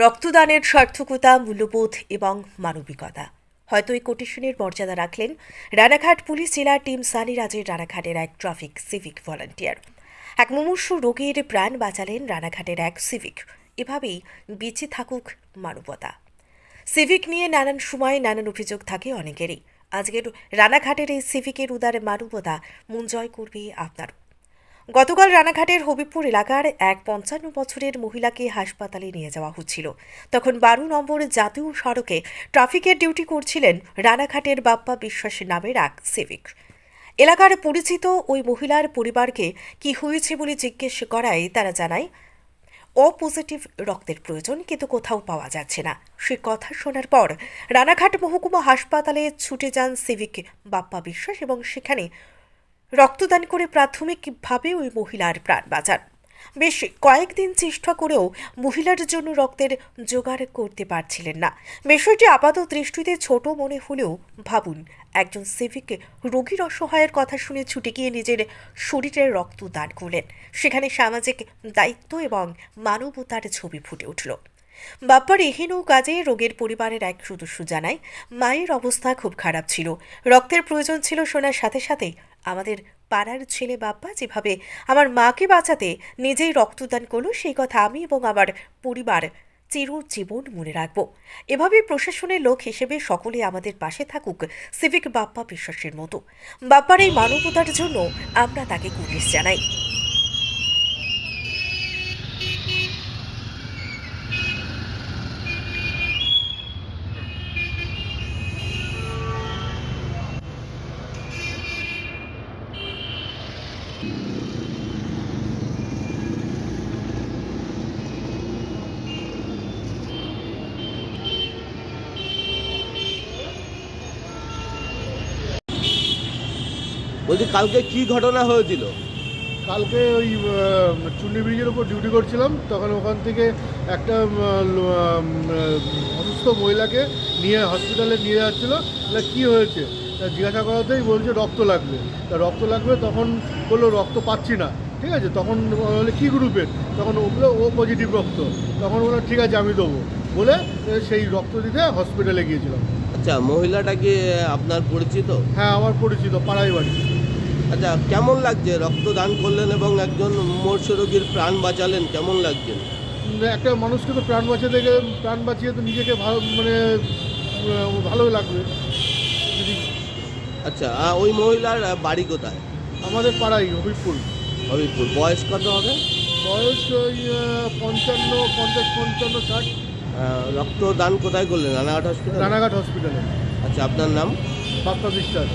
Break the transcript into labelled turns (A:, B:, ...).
A: রক্তদানের সার্থকতা, মূল্যবোধ এবং মানবিকতা। হয়তো এই কোটেশনের মর্যাদা রাখলেন রানাঘাট পুলিশ জেলার টিম সানিরাজের রানাঘাটের এক ট্রাফিক সিভিক ভলান্টিয়ার। এক মুমূর্ষ রোগীর প্রাণ বাঁচালেন রানাঘাটের এক সিভিক। এভাবেই বেঁচে থাকুক মানবতা। সিভিক নিয়ে নানান সময় নানান অভিযোগ থাকে অনেকেরই। আজকের রানাঘাটের এই সিভিকের উদার মানবতা মন জয় করবে আপনারও। গতকাল রানাঘাটের হবিপুর এলাকার এক পঞ্চান্ন বছরের মহিলাকে হাসপাতালে নিয়ে যাওয়া হচ্ছিল। তখন বারো নম্বর জাতীয় সড়কে ট্রাফিকের ডিউটি করছিলেন রানাঘাটের বাপ্পা বিশ্বাস নামের এক সিভিক। এলাকার পরিচিত ওই মহিলার পরিবারকে কি হয়েছে বলে জিজ্ঞেস করায় তারা জানায় ও পজিটিভ রক্তের প্রয়োজন, কিন্তু কোথাও পাওয়া যাচ্ছে না। সে কথা শোনার পর রানাঘাট মহকুমা হাসপাতালে ছুটে যান সিভিক বাপ্পা বিশ্বাস এবং সেখানে রক্তদান করে প্রাথমিকভাবে ওই মহিলার প্রাণ বাঁচান। বেশ কয়েকদিন চেষ্টা করেও মহিলার জন্য রক্তের জোগাড় করতে পারছিলেন না। বিষয়টি আপাত দৃষ্টিতে ছোট মনে হলেও ভাবুন, একজন সিভিক রোগীর অসহায়ের কথা শুনে ছুটে গিয়ে নিজের শরীরের রক্ত দান করলেন। সেখানে সামাজিক দায়িত্ব এবং মানবতার ছবি ফুটে উঠল। বাপ্পার এহেন কাজে রোগের পরিবারের এক সদস্য জানায়, মায়ের অবস্থা খুব খারাপ ছিল। রক্তের প্রয়োজন ছিল শোনার সাথে সাথে আমাদের পাড়ার ছেলে বাপ্পা যেভাবে আমার মাকে বাঁচাতে নিজেই রক্তদান করল, সেই কথা আমি এবং আমার পরিবার চিরজীবন মনে রাখব। এভাবে প্রশাসনের লোক হিসেবে সকলে আমাদের পাশে থাকুক, সিভিক বাপ্পা বিশ্বাসের মতো। বাপ্পার এই মানবতার জন্য আমরা তাকে কুটিস জানাই।
B: বলছি কালকে কি ঘটনা হয়েছিল?
C: কালকে ওই চুন্নি ব্রিজের উপর ডিউটি করছিলাম তখন ওখান থেকে একটা অসুস্থ মহিলাকে নিয়ে হসপিটালে নিয়ে যাচ্ছিল। তাহলে কী হয়েছে? তা জিজ্ঞাসা করাতেই বলছে রক্ত লাগবে। তা রক্ত লাগবে তখন বলল রক্ত পাচ্ছি না। ঠিক আছে? তখন বলে কী গ্রুপের তখন ওগুলো ও পজিটিভ রক্ত। তখন বলল ঠিক আছে আমি দেবো। বলে সেই রক্ত দিতে হসপিটালে গিয়েছিলাম।
B: আচ্ছা মহিলাটা কি আপনার পরিচিত?
C: হ্যাঁ আমার পরিচিত পাড়াই বাড়ি।
B: আচ্ছা কেমন লাগছে? রক্তদান করলেন এবং একজন মৎস্য রোগীর প্রাণ বাঁচালেন কেমন লাগছে?
C: একটা মানুষকে তো প্রাণ বাঁচাতে গেলে প্রাণ বাঁচিয়ে তো নিজেকে ভালো মানে উম, ভালো লাগবে। যদি
B: আচ্ছা ওই মহিলার বাড়ি কোথায়?
C: আমাদের পাড়াই হবিপুর
B: হবিপুর বয়স কত হবে?
C: বয়স ওই পঞ্চান্ন পঞ্চাশ পঞ্চান্ন ষাট।
B: রক্তদান কোথায় করলেন? রানাঘাট হসপিটাল
C: রানাঘাট হসপিটালে
B: আচ্ছা আপনার নাম?
C: বাপ্পা বিশ্বাস।